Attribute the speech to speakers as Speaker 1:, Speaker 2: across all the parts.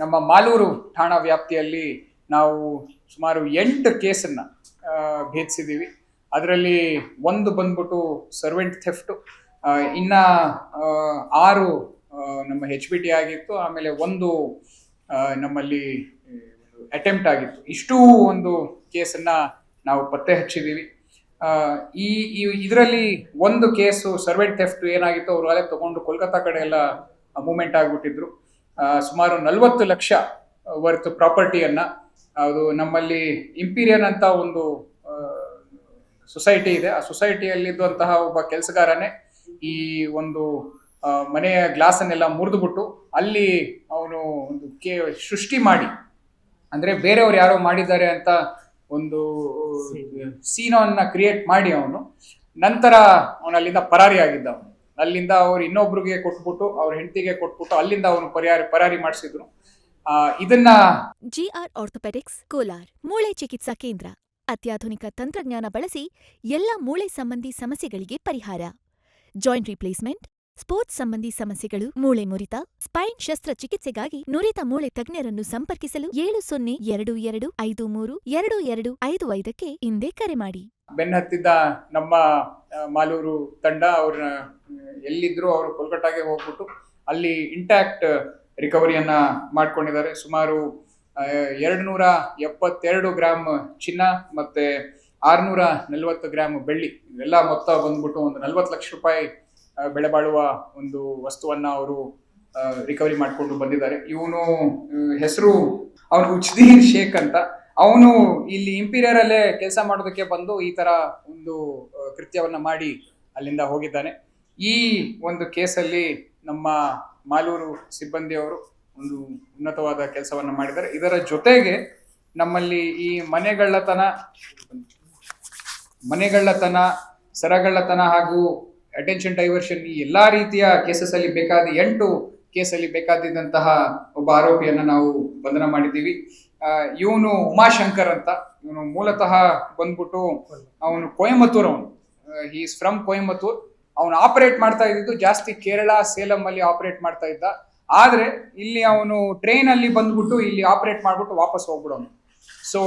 Speaker 1: ನಮ್ಮ ಮಾಲೂರು ಠಾಣಾ ವ್ಯಾಪ್ತಿಯಲ್ಲಿ ನಾವು ಸುಮಾರು ಎಂಟು ಕೇಸನ್ನು ಭೇದಿಸಿದ್ದೀವಿ. ಅದರಲ್ಲಿ ಒಂದು ಬಂದ್ಬಿಟ್ಟು ಸರ್ವೆಂಟ್ ಥೆಫ್ಟು ಇನ್ನ ಆರು ನಮ್ಮ ಹೆಚ್ ಬಿ ಟಿ ಆಗಿತ್ತು, ಆಮೇಲೆ ಒಂದು ನಮ್ಮಲ್ಲಿ ಅಟೆಂಪ್ಟ್ ಆಗಿತ್ತು. ಇಷ್ಟೂ ಒಂದು ಕೇಸನ್ನು ನಾವು ಪತ್ತೆ ಹಚ್ಚಿದ್ದೀವಿ. ಈ ಇದರಲ್ಲಿ ಒಂದು ಕೇಸು ಸರ್ವೆಂಟ್ ಥೆಫ್ಟ್ ಏನಾಗಿತ್ತು ಅವರು ಅಲ್ಲೇ ತೊಗೊಂಡು ಕೋಲ್ಕತ್ತಾ ಕಡೆ ಎಲ್ಲ ಮೂಮೆಂಟ್ ಆಗಿಬಿಟ್ಟಿದ್ರು. ಸುಮಾರು ನಲವತ್ತು ಲಕ್ಷ ವರ್ತ್ ಪ್ರಾಪರ್ಟಿಯನ್ನ ಅದು ನಮ್ಮಲ್ಲಿ ಇಂಪೀರಿಯನ್ ಅಂತ ಒಂದು ಸೊಸೈಟಿ ಇದೆ. ಆ ಸೊಸೈಟಿಯಲ್ಲಿದ್ದಂತಹ ಒಬ್ಬ ಕೆಲಸಗಾರನೇ ಈ ಒಂದು ಮನೆಯ ಗ್ಲಾಸನ್ನೆಲ್ಲ ಮುರಿದುಬಿಟ್ಟು ಅಲ್ಲಿ ಅವನು ಒಂದು ಕೇ ಸೃಷ್ಟಿ ಮಾಡಿ. ಅಂದ್ರೆ ಬೇರೆಯವ್ರು ಯಾರೋ ಮಾಡಿದ್ದಾರೆ ಅಂತ ಒಂದು ಸೀನವನ್ನು ಕ್ರಿಯೇಟ್ ಮಾಡಿ ಅವನು. ನಂತರ ಅವನಲ್ಲಿಂದ ಅಲ್ಲಿಂದ ಪರಾರಿ ಆಗಿದ್ದ ಅವನು. ಅಲ್ಲಿಂದ ಅವ್ರು ಇನ್ನೊಬ್ರಿಗೆ ಕೊಟ್ಬಿಟ್ಟು ಅವ್ರ ಹೆಂಡತಿಗೆ ಕೊಟ್ಬಿಟ್ಟು ಅಲ್ಲಿಂದ ಅವನು ಪರಿಹಾರ ಪರಾರಿ ಮಾಡಿಸಿದ್ರು. ಇದನ್ನ
Speaker 2: ಜಿಆರ್ ಆರ್ಥೋಪೆಡಿಕ್ಸ್ ಕೋಲಾರ್ ಮೂಳೆ ಚಿಕಿತ್ಸಾ ಕೇಂದ್ರ ಅತ್ಯಾಧುನಿಕ ತಂತ್ರಜ್ಞಾನ ಬಳಸಿ ಎಲ್ಲ ಮೂಳೆ ಸಂಬಂಧಿ ಸಮಸ್ಯೆಗಳಿಗೆ ಪರಿಹಾರ. ಜಾಯಿಂಟ್ ರಿಪ್ಲೇಸ್ಮೆಂಟ್ ಸ್ಪೋರ್ಟ್ಸ್ ಸಂಬಂಧಿ ಸಮಸ್ಯೆಗಳು ಮೂಳೆ ಮುರಿತ ಸ್ಪೈನ್ ಶಸ್ತ್ರಚಿಕಿತ್ಸೆಗಾಗಿ ನುರಿತ ಮೂಳೆ ತಜ್ಞರನ್ನು ಸಂಪರ್ಕಿಸಲು ಏಳು ಸೊನ್ನೆ ಎರಡು ಎರಡು ಐದು ಮೂರು ಎರಡು ಎರಡು ಐದು ಐದಕ್ಕೆ ಹಿಂದೆ ಕರೆ ಮಾಡಿ.
Speaker 1: ಬೆನ್ನತ್ತಿದ್ದ ನಮ್ಮ ಮಾಲೂರು ತಂಡ ಅವ್ರನ್ನ ಎಲ್ಲಿದ್ರು ಅವರು ಕೋಲ್ಕಟ್ಟಾಗೆ ಹೋಗ್ಬಿಟ್ಟು ಅಲ್ಲಿ ಇಂಟ್ಯಾಕ್ಟ್ ರಿಕವರಿಯನ್ನ ಮಾಡ್ಕೊಂಡಿದ್ದಾರೆ. ಸುಮಾರು ಎರಡು ನೂರ ಎಪ್ಪತ್ತೆರಡು ಗ್ರಾಮ್ ಚಿನ್ನ ಮತ್ತೆ ಆರ್ನೂರ ನಲವತ್ತು ಗ್ರಾಮ್ ಬೆಳ್ಳಿ, ಇವೆಲ್ಲ ಮೊತ್ತ ಬಂದ್ಬಿಟ್ಟು ಒಂದು ನಲ್ವತ್ತು ಲಕ್ಷ ರೂಪಾಯಿ ಬೆಳೆ ಬಾಳುವ ಒಂದು ವಸ್ತುವನ್ನ ಅವರು ರಿಕವರಿ ಮಾಡಿಕೊಂಡು ಬಂದಿದ್ದಾರೆ. ಇವನು ಹೆಸರು ಅವನು ಉಜ್ದೀರ್ ಶೇಖ್ ಅಂತ. ಅವನು ಇಲ್ಲಿ ಇಂಪೀರಿಯರ್ ಅಲ್ಲೇ ಕೆಲಸ ಮಾಡೋದಕ್ಕೆ ಬಂದು ಈ ತರ ಒಂದು ಕೃತ್ಯವನ್ನ ಮಾಡಿ ಅಲ್ಲಿಂದ ಹೋಗಿದ್ದಾನೆ. ಈ ಒಂದು ಕೇಸಲ್ಲಿ ನಮ್ಮ ಮಾಲೂರು ಸಿಬ್ಬಂದಿಯವರು ಒಂದು ಉನ್ನತವಾದ ಕೆಲಸವನ್ನು ಮಾಡಿದ್ದಾರೆ. ಇದರ ಜೊತೆಗೆ ನಮ್ಮಲ್ಲಿ ಈ ಮನೆಗಳ್ಳತನ ಮನೆಗಳ್ಳತನ, ಸರಗಳ್ಳತನ ಹಾಗೂ ಅಟೆನ್ಷನ್ ಡೈವರ್ಷನ್ ಈ ಎಲ್ಲಾ ರೀತಿಯ ಕೇಸಸ್ ಅಲ್ಲಿ ಬೇಕಾದ ಎಂಟು ಕೇಸಲ್ಲಿ ಬೇಕಾದಿದ್ದಂತಹ ಒಬ್ಬ ಆರೋಪಿಯನ್ನು ನಾವು ಬಂಧನ ಮಾಡಿದ್ದೀವಿ. ಇವನು ಉಮಾಶಂಕರ್ ಅಂತ. ಇವನು ಮೂಲತಃ ಬಂದ್ಬಿಟ್ಟು ಅವನು ಕೊಯಮತ್ತೂರ್ ಅವನು ಈಸ್ ಫ್ರಮ್ ಕೊಯಮತ್ತೂರ್. ಅವನು ಆಪರೇಟ್ ಮಾಡ್ತಾ ಇದ್ದಿದ್ದು ಜಾಸ್ತಿ ಕೇರಳ, ಸೇಲಂ ಅಲ್ಲಿ ಆಪರೇಟ್ ಮಾಡ್ತಾ ಇದ್ದ. ಆದ್ರೆ ಇಲ್ಲಿ ಅವನು ಟ್ರೈನ್ ಅಲ್ಲಿ ಬಂದ್ಬಿಟ್ಟು ಇಲ್ಲಿ ಆಪರೇಟ್ ಮಾಡ್ಬಿಟ್ಟು ವಾಪಸ್ ಹೋಗ್ಬಿಡೋನು. ಸೊ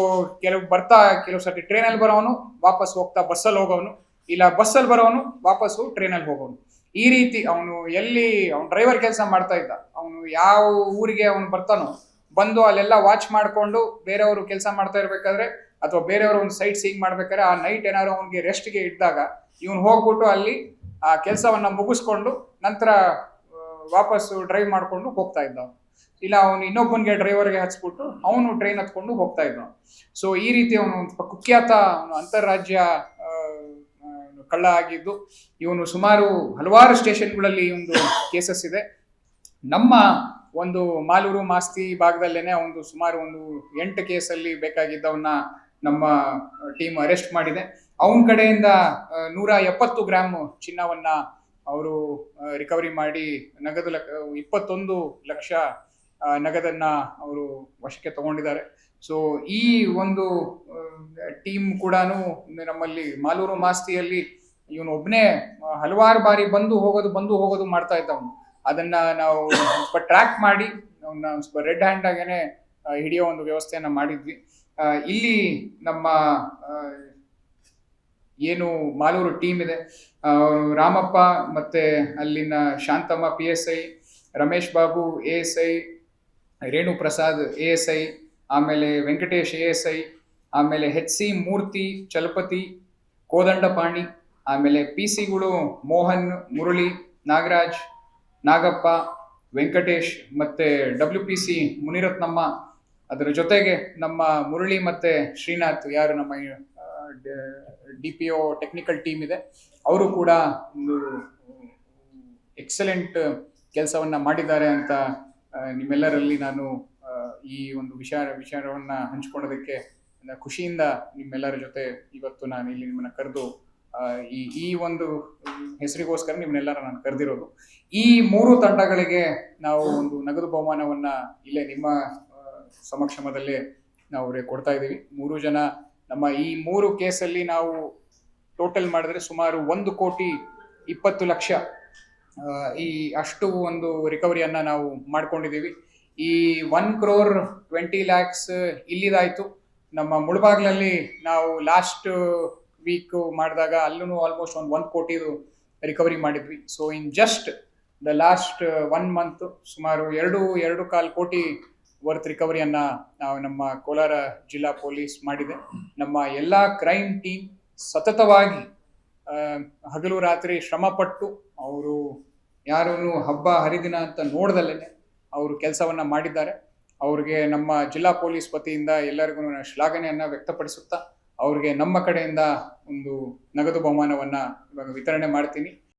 Speaker 1: ಕೆಲವು ಬರ್ತಾ, ಕೆಲವು ಸರ್ತಿ ಟ್ರೈನಲ್ಲಿ ಬರೋನು ವಾಪಸ್ ಹೋಗ್ತಾ ಬಸ್ಸಲ್ಲಿ ಹೋಗೋನು ಇಲ್ಲ ಬಸ್ಸಲ್ಲಿ ಬರೋನು ವಾಪಸ್ಸು ಟ್ರೈನಲ್ಲಿ ಹೋಗೋನು ಈ ರೀತಿ ಅವನು ಎಲ್ಲಿ, ಅವನು ಡ್ರೈವರ್ ಕೆಲಸ ಮಾಡ್ತಾ ಇದ್ದ. ಅವನು ಯಾವ ಊರಿಗೆ ಅವನು ಬರ್ತಾನೋ, ಬಂದು ಅಲ್ಲೆಲ್ಲ ವಾಚ್ ಮಾಡ್ಕೊಂಡು ಬೇರೆಯವರು ಕೆಲಸ ಮಾಡ್ತಾ ಇರ್ಬೇಕಾದ್ರೆ, ಅಥವಾ ಬೇರೆಯವರು ಒಂದು ಸೈಟ್ ಸೀಂಗ್ ಮಾಡ್ಬೇಕಾದ್ರೆ, ಆ ನೈಟ್ ಏನಾದ್ರು ಅವನಿಗೆ ರೆಸ್ಟ್ಗೆ ಇದ್ದಾಗ, ಇವನು ಹೋಗ್ಬಿಟ್ಟು ಅಲ್ಲಿ ಆ ಕೆಲಸವನ್ನ ಮುಗಿಸ್ಕೊಂಡು ನಂತರ ವಾಪಸ್ಸು ಡ್ರೈವ್ ಮಾಡಿಕೊಂಡು ಹೋಗ್ತಾ ಇದ್ದ. ಇಲ್ಲ, ಅವನು ಇನ್ನೊಬ್ಬನಿಗೆ ಡ್ರೈವರ್ಗೆ ಹಚ್ಬಿಟ್ಟು ಅವನು ಟ್ರೈನ್ ಹತ್ಕೊಂಡು ಹೋಗ್ತಾ ಇದ್ದ ಸೊ ಈ ರೀತಿ ಅವನು ಕುಖ್ಯಾತ ಅಂತಾರಾಜ್ಯ ಕಳ್ಳ ಆಗಿದ್ದು, ಇವನು ಸುಮಾರು ಹಲವಾರು ಸ್ಟೇಷನ್ಗಳಲ್ಲಿ ಒಂದು ಕೇಸಸ್ ಇದೆ. ನಮ್ಮ ಒಂದು ಮಾಲೂರು ಮಾಸ್ತಿ ಭಾಗದಲ್ಲೇನೆ ಒಂದು ಸುಮಾರು ಒಂದು ಎಂಟು ಕೇಸಲ್ಲಿ ಬೇಕಾಗಿದ್ದವನ್ನ ನಮ್ಮ ಟೀಮ್ ಅರೆಸ್ಟ್ ಮಾಡಿದೆ. ಅವನ ಕಡೆಯಿಂದ ನೂರ ಎಪ್ಪತ್ತು ಗ್ರಾಮ್ ಚಿನ್ನವನ್ನ ಅವರು ರಿಕವರಿ ಮಾಡಿ ನಗದು ಲಕ್ ಇಪ್ಪತ್ತೊಂದು ಲಕ್ಷ ನಗದನ್ನ ಅವರು ವಶಕ್ಕೆ ತಗೊಂಡಿದ್ದಾರೆ. ಸೊ ಈ ಒಂದು ಟೀಮ್ ಕೂಡ ನಮ್ಮಲ್ಲಿ ಮಾಲೂರು ಮಾಸ್ತಿಯಲ್ಲಿ ಇವನು ಒಬ್ಬನೇ ಹಲವಾರು ಬಾರಿ ಬಂದು ಹೋಗೋದು ಬಂದು ಹೋಗೋದು ಮಾಡ್ತಾ ಇದ್ದ ಅವನು ಅದನ್ನ ನಾವು ಸ್ವಲ್ಪ ಟ್ರ್ಯಾಕ್ ಮಾಡಿ, ಅವನ್ನ ಸ್ವಲ್ಪ ರೆಡ್ ಹ್ಯಾಂಡ್ ಆಗೇನೆ ಹಿಡಿಯೋ ಒಂದು ವ್ಯವಸ್ಥೆಯನ್ನ ಮಾಡಿದ್ವಿ. ಇಲ್ಲಿ ನಮ್ಮ ಏನು ಮಾಲೂರು ಟೀಮ್ ಇದೆ. ರಾಮಪ್ಪ ಮತ್ತೆ ಅಲ್ಲಿನ Shanthamma P S I Ramesh Babu A S I Renu Prasad A S I ಆಮೇಲೆ ವೆಂಕಟೇಶ್ ಎ ಎಸ್ ಐ ಆಮೇಲೆ ಹೆಚ್ ಸಿ ಮೂರ್ತಿ, ಚಲಪತಿ, ಕೋದಂಡಪಾಣಿ, ಆಮೇಲೆ ಪಿ ಸಿಗಳು ಮೋಹನ್, ಮುರಳಿ, ನಾಗರಾಜ್, ನಾಗಪ್ಪ, ವೆಂಕಟೇಶ್ ಮತ್ತೆ ಡಬ್ಲ್ಯೂ ಪಿ ಸಿ ಮುನಿರತ್ನಮ್ಮ. ಅದರ ಜೊತೆಗೆ ನಮ್ಮ ಮುರಳಿ ಮತ್ತೆ ಶ್ರೀನಾಥ್, ಯಾರು ನಮ್ಮ D P O technical team ಇದೆ. ಅವರು ಕೂಡ ಒಂದು ಎಕ್ಸಲೆಂಟ್ ಕೆಲಸವನ್ನ ಮಾಡಿದ್ದಾರೆ ಅಂತ ನಿಮ್ಮೆಲ್ಲರಲ್ಲಿ ನಾನು ಈ ಒಂದು ವಿಚಾರ ವಿಚಾರವನ್ನ ಹಂಚ್ಕೊಳ್ಳೋದಕ್ಕೆ ಖುಷಿಯಿಂದ ನಿಮ್ಮೆಲ್ಲರ ಜೊತೆ ಇವತ್ತು ನಾನು ಇಲ್ಲಿ ನಿಮ್ಮನ್ನ ಕರೆದು ಈ ಈ ಒಂದು ಹೆಸರಿಗೋಸ್ಕರ ನಿಮ್ಮನ್ನೆಲ್ಲರ ನಾನು ಕರೆದಿರೋದು. ಈ ಮೂರು ತಂಡಗಳಿಗೆ ನಾವು ಒಂದು ನಗದು ಬಹುಮಾನವನ್ನು ಇಲ್ಲೇ ನಿಮ್ಮ ಸಮಕ್ಷಮದಲ್ಲೇ ನಾವು ಅವ್ರಿಗೆ ಕೊಡ್ತಾ ಇದ್ದೀವಿ. ಮೂರು ಜನ ನಮ್ಮ ಈ ಮೂರು ಕೇಸಲ್ಲಿ ನಾವು ಟೋಟಲ್ ಮಾಡಿದ್ರೆ ಸುಮಾರು ಒಂದು ಕೋಟಿ ಇಪ್ಪತ್ತು ಲಕ್ಷ ಈ ಅಷ್ಟು ಒಂದು ರಿಕವರಿಯನ್ನು ನಾವು ಮಾಡ್ಕೊಂಡಿದ್ದೀವಿ. ಈ ಒನ್ ಕ್ರೋರ್ ಟ್ವೆಂಟಿ ಲ್ಯಾಕ್ಸ್ ಇಲ್ಲಿದಾಯಿತು. ನಮ್ಮ ಮುಳಬಾಗ್ಲಲ್ಲಿ ನಾವು ಲಾಸ್ಟ್ ವೀಕ್ ಮಾಡಿದಾಗ ಅಲ್ಲೂ ಆಲ್ಮೋಸ್ಟ್ ಒಂದು ಒಂದು ಕೋಟಿದು ರಿಕವರಿ ಮಾಡಿದ್ವಿ. So in just the last one month ಸುಮಾರು ಎರಡು ಎರಡು ಕಾಲು ಕೋಟಿ ವರ್ತ್ ರಿಕವರಿಯನ್ನ ನಾವು ನಮ್ಮ ಕೋಲಾರ ಜಿಲ್ಲಾ ಪೊಲೀಸ್ ಮಾಡಿದೆ. ನಮ್ಮ ಎಲ್ಲ ಕ್ರೈಮ್ ಟೀಮ್ ಸತತವಾಗಿ ಹಗಲು ರಾತ್ರಿ ಶ್ರಮಪಟ್ಟು ಅವರು ಯಾರೂ ಹಬ್ಬ, ಹರಿದಿನ ಅಂತ ನೋಡ್ದಲ್ಲೇ ಅವರು ಕೆಲಸವನ್ನ ಮಾಡಿದ್ದಾರೆ. ಅವ್ರಿಗೆ ನಮ್ಮ ಜಿಲ್ಲಾ ಪೊಲೀಸ್ ವತಿಯಿಂದ ಎಲ್ಲರಿಗೂ ನಾನು ಶ್ಲಾಘನೆಯನ್ನ ವ್ಯಕ್ತಪಡಿಸುತ್ತಾ ಅವ್ರಿಗೆ ನಮ್ಮ ಕಡೆಯಿಂದ ಒಂದು ನಗದು ಬಹುಮಾನವನ್ನ ಇವಾಗ ವಿತರಣೆ ಮಾಡ್ತೀನಿ.